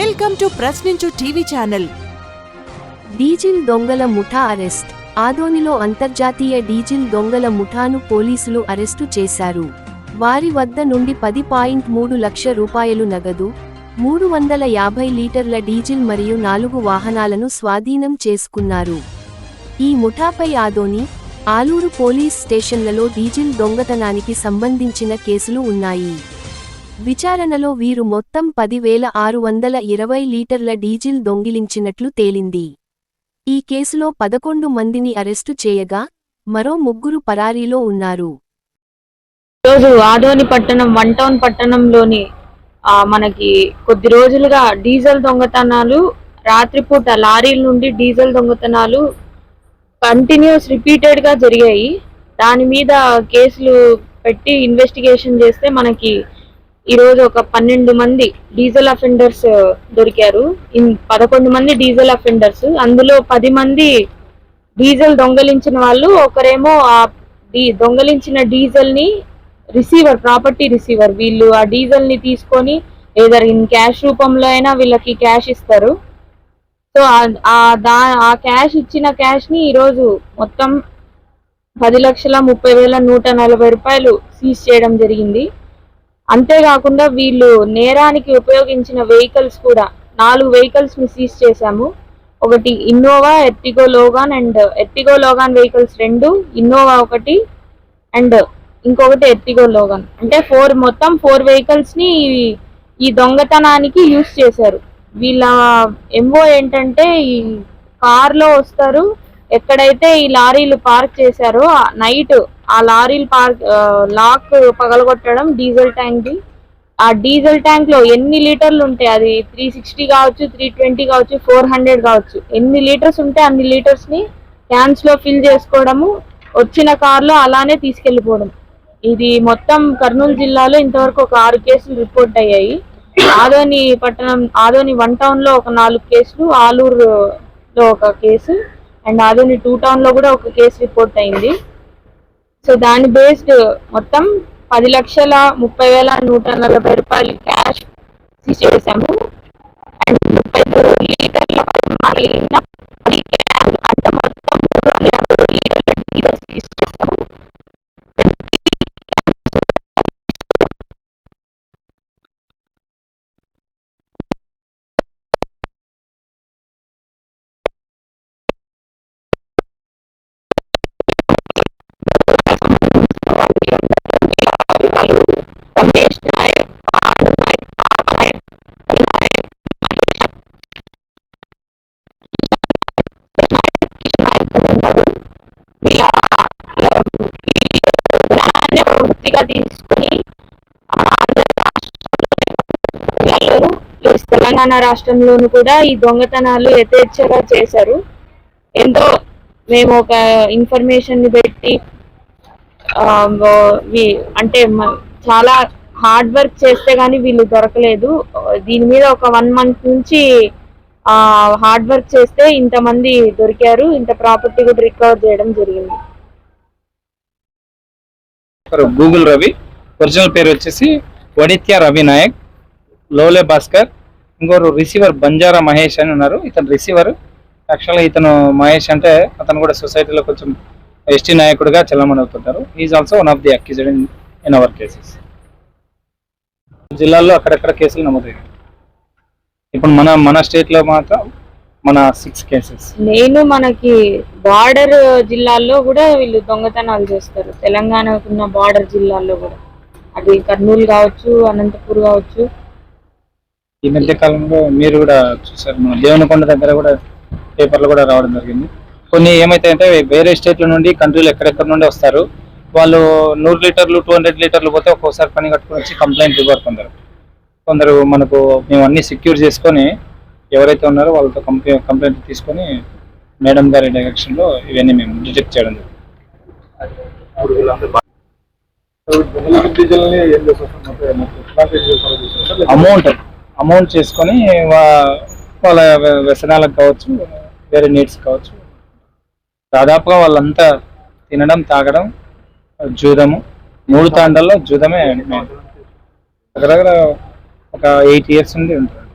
Welcome to Prashninchu TV channel. Diesel దొంగల ముఠా arrest. ఆదోనిలో అంతర్జాతీయ డీజిల్ దొంగల ముఠాను పోలీసులు అరెస్టు చేశారు. వారి వద్ద నుండి పది పాయింట్ మూడు లక్ష రూపాయలు నగదు మూడు వందల యాభై లీటర్ల డీజిల్ మరియు నాలుగు వాహనాలను స్వాధీనం చేసుకున్నారు. ఈ ముఠాపై ఆదోని ఆలూరు పోలీస్ స్టేషన్లలో డీజిల్ దొంగతనానికి సంబంధించిన కేసులు ఉన్నాయి. విచారణలో వీరు మొత్తం పదివేల ఆరు వందల ఇరవై లీటర్ల డీజిల్ దొంగిలించినట్లు తేలింది. ఈ కేసులో పదకొండు మందిని అరెస్టు చేయగా మరో ముగ్గురు పరారీలో ఉన్నారు. ఈరోజు ఆదోని పట్టణం వన్ టౌన్ పట్టణంలోని మనకి కొద్ది రోజులుగా డీజిల్ దొంగతనాలు రాత్రిపూట లారీల నుండి డీజిల్ దొంగతనాలు కంటిన్యూస్ రిపీటెడ్గా జరిగాయి. దాని మీద కేసులు పెట్టి ఇన్వెస్టిగేషన్ చేస్తే మనకి ఈరోజు ఒక పన్నెండు మంది డీజిల్ అఫెండర్స్ దొరికారు. ఇన్ పదకొండు మంది డీజిల్ అఫెండర్స్. అందులో పది మంది డీజిల్ దొంగలించిన వాళ్ళు ఒకరేమో ఆ డీ దొంగలించిన డీజిల్ని రిసీవర్ ప్రాపర్టీ రిసీవర్ వీళ్ళు ఆ డీజిల్ని తీసుకొని ఏదర్ ఇన్ క్యాష్ రూపంలో అయినా వీళ్ళకి క్యాష్ ఇస్తారు. సో ఆ- ఆ దా ఆ క్యాష్ ఇచ్చిన క్యాష్ని ఈరోజు మొత్తం పది లక్షల ముప్పై వేల నూట నలభై రూపాయలు సీజ్ చేయడం జరిగింది. అంతేకాకుండా వీళ్ళు నేరానికి ఉపయోగించిన వెహికల్స్ కూడా నాలుగు వెహికల్స్ని సీజ్ చేశాము. ఒకటి Innova Ertiga Logan and Ertiga Logan vehicles రెండు ఇన్నోవా ఒకటి అండ్ ఇంకొకటి ఎర్టిగో లోగాన్. అంటే ఫోర్ మొత్తం ఫోర్ వెహికల్స్ని ఈ- దొంగతనానికి యూస్ చేశారు. వీళ్ళ ఎంఓ ఏంటంటే ఈ కార్లో వస్తారు. ఎక్కడైతే ఈ లారీలు పార్క్ చేశారో నైట్ ఆ లారీలు పార్క్ లాక్ పగలగొట్టడం డీజిల్ ట్యాంక్ ఆ డీజిల్ ట్యాంక్లో ఎన్ని లీటర్లు ఉంటాయి? అది త్రీ సిక్స్టీ కావచ్చు త్రీ ట్వంటీ కావచ్చు ఫోర్ హండ్రెడ్ కావచ్చు. ఎన్ని లీటర్స్ ఉంటే అన్ని లీటర్స్ని క్యాన్స్లో ఫిల్ చేసుకోవడము వచ్చిన కార్లో అలానే తీసుకెళ్ళిపోవడం ఇది మొత్తం కర్నూలు జిల్లాలో ఇంతవరకు ఒక ఆరు కేసులు రిపోర్ట్ అయ్యాయి. ఆదోని పట్టణం ఆదోని వన్ టౌన్లో ఒక నాలుగు కేసులు ఆలూరు లో ఒక కేసు అండ్ ఆదోని టూ టౌన్లో కూడా ఒక కేసు రిపోర్ట్ అయింది. సో దాని బేస్డ్ మొత్తం పది లక్షల ముప్పై వేల నూట నలభై రూపాయలు క్యాష్ సీజ్ చేశాము అండ్ ముప్పై మూడు లీటర్ల అంత మొత్తం మూడు వందల యాభై లీటర్ల తీసుకొస్తాము జ్ఞానాన్ని పూర్తిగా తీసుకుని తెలంగాణ రాష్ట్రంలోను కూడా ఈ దొంగతనాలు యథేచ్ఛగా చేశారు. ఎంతో మేము ఒక ఇన్ఫర్మేషన్ని పెట్టి అంటే చాలా హార్డ్ వర్క్ చేస్తే కానీ వీళ్ళు దొరకలేదు. దీని మీద ఒక వన్ మంత్ నుంచి ఆ హార్డ్ వర్క్ చేస్తే ఇంతమంది దొరికారు. ఇంత ప్రాపర్టీ కూడా రికవర్ చేయడం జరిగింది. గూగుల్ రవి. ఒరిజినల్ పేరు వచ్చేసి వడిత్య రవి నాయక్. లోలే భాస్కర్. ఇంకోరు రిసీవర్ బంజారా మహేష్ అని ఉన్నారు. ఇతను రిసీవర్. యాక్చువల్గా ఇతను మహేష్ అంటే అతను కూడా సొసైటీలో కొంచెం ఎస్టీ నాయకుడిగా చలమని అవుతుంటారు is also one of the accused in in our cases జిల్లాల్లో అక్కడక్కడ కేసులు నమోదయ్యాయి. ఇప్పుడు మన మన స్టేట్లో మాత్రం మన సిక్స్ కేసెస్ నేను మనకి బార్డర్ జిల్లాల్లో కూడా వీళ్ళు దొంగతనాలు చేస్తారు. తెలంగాణకున్న బార్డర్ జిల్లాల్లో కూడా. అది కర్నూలు కావచ్చు అనంతపూర్ కావచ్చు. ఈ మధ్య కాలంలో మీరు కూడా చూసారు మన దేవనకొండ దగ్గర కూడా పేపర్లు కూడా రావడం జరిగింది. కొన్ని ఏమైతాయంటే వేరే స్టేట్ల నుండి కంట్రీలు ఎక్కడెక్కడ నుండి వస్తారు వాళ్ళు నూరు లీటర్లు టూ హండ్రెడ్ లీటర్లు పోతే ఒక్కోసారి పని కట్టుకొని వచ్చి కంప్లైంట్ ఇవ్వరు కొందరు. కొందరు మనకు మేము అన్ని సెక్యూర్ చేసుకొని ఎవరైతే ఉన్నారో వాళ్ళతో కంప్లై కంప్లైంట్ తీసుకొని మేడం గారి డైరెక్షన్లో ఇవన్నీ మేము డిటెక్ట్ చేయడం అమౌంట్ అమౌంట్ చేసుకొని వా- వాళ్ళ వ్య- వ్యసనాలకు కావచ్చు వేరే నీడ్స్ కావచ్చు. దాదాపుగా వాళ్ళంతా తినడం తాగడం జూదము. మూడు తాండాల్లో జూదమే. దగ్గర దగ్గర ఒక ఎయిట్ ఇయర్స్ నుండి ఉంటుంది.